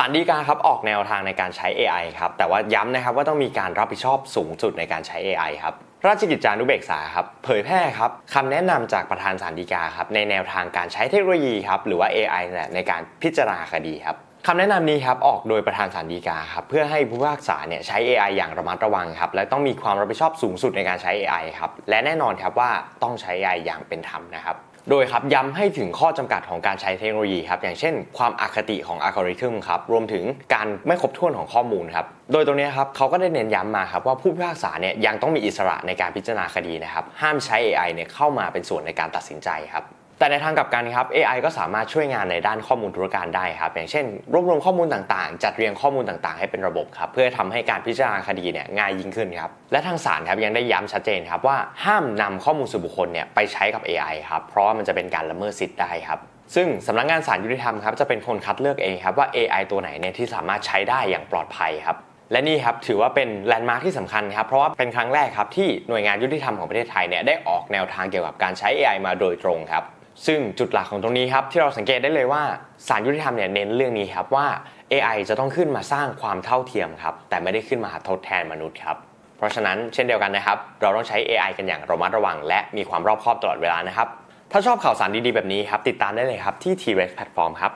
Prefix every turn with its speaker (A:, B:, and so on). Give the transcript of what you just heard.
A: สารดีกาครับออกแนวทางในการใช้ AI ครับแต่ว่าย้ำนะครับว่าต้องมีการรับผิดชอบสูงสุดในการใช้ AI ครับราชกิจจานุเบกษาครับเผยแพร่ครับคำแนะนำจากประธานสารดีกาครับในแนวทางการใช้เทคโนโลยีครับหรือว่า AI เนี่ยในการพิจารณาคดีครับคำแนะนำนี้ครับออกโดยประธานสารดีกาครับเพื่อให้ผู้พิพากษาเนี่ยใช้ AI อย่างระมัดระวังครับและต้องมีความรับผิดชอบสูงสุดในการใช้ AI ครับและแน่นอนครับว่าต้องใช้ AI อย่างเป็นธรรมนะครับ โดยครับย้ำให้ถึงข้อจำกัดของการใช้เทคโนโลยีครับอย่างเช่น ความอคติของอัลกอริทึมครับรวมถึงการไม่ครบถ้วนของข้อมูลครับโดยตรงนี้ครับเขาก็ได้เน้นย้ำมาครับว่าผู้พิพากษาเนี่ยยังต้องมีอิสระในการพิจารณาคดีนะครับห้ามใช้ AI เนี่ยเข้ามาเป็นส่วนในการตัดสินใจครับ แต่ในทางกลับกันครับ AI ก็สามารถช่วยงานในด้านข้อมูลธุรการได้ครับ อย่างเช่น รวบรวมข้อมูลต่างๆ จัดเรียงข้อมูลต่างๆ ให้เป็นระบบครับ เพื่อทำให้การพิจารณาคดีเนี่ยง่ายยิ่งขึ้นครับ และทางศาลครับยังได้ย้ำชัดเจนครับว่าห้ามนำข้อมูลส่วนบุคคลเนี่ยไปใช้กับ AI ครับ เพราะว่ามันจะเป็นการละเมิดสิทธิ์ได้ครับซึ่งสำนักงานศาลยุติธรรมครับจะเป็นคนคัดเลือกเองครับว่า AI ตัวไหนเนี่ยที่สามารถใช้ได้อย่างปลอดภัยครับและนี่ครับถือว่าเป็นแลนด์มาร์คที่สำคัญครับเพราะว่าเป็นครั้งแรกครับที่หน่วยงานยุติธรรมของประเทศไทยเนี่ยได้ออกแนวทางเกี่ยวกับการใช้ AI มาโดยตรงครับ ซึ่งจุดหลักของตรงนี้ครับที่เราสังเกตได้เลยว่าสารยุติธรรมเนี่ยเน้นเรื่องนี้ครับว่า AI จะต้องขึ้นมาสร้างความเท่าเทียมครับแต่ไม่ได้ขึ้นมาทดแทนมนุษย์ครับเพราะฉะนั้นเช่นเดียวกันนะครับ เราต้องใช้ AI กันอย่างระมัดระวัง และมีความรอบคอบตลอดเวลานะครับ ถ้าชอบข่าวสารดีๆแบบนี้ครับติดตามได้เลยครับที่ T-Rex Platform ครับ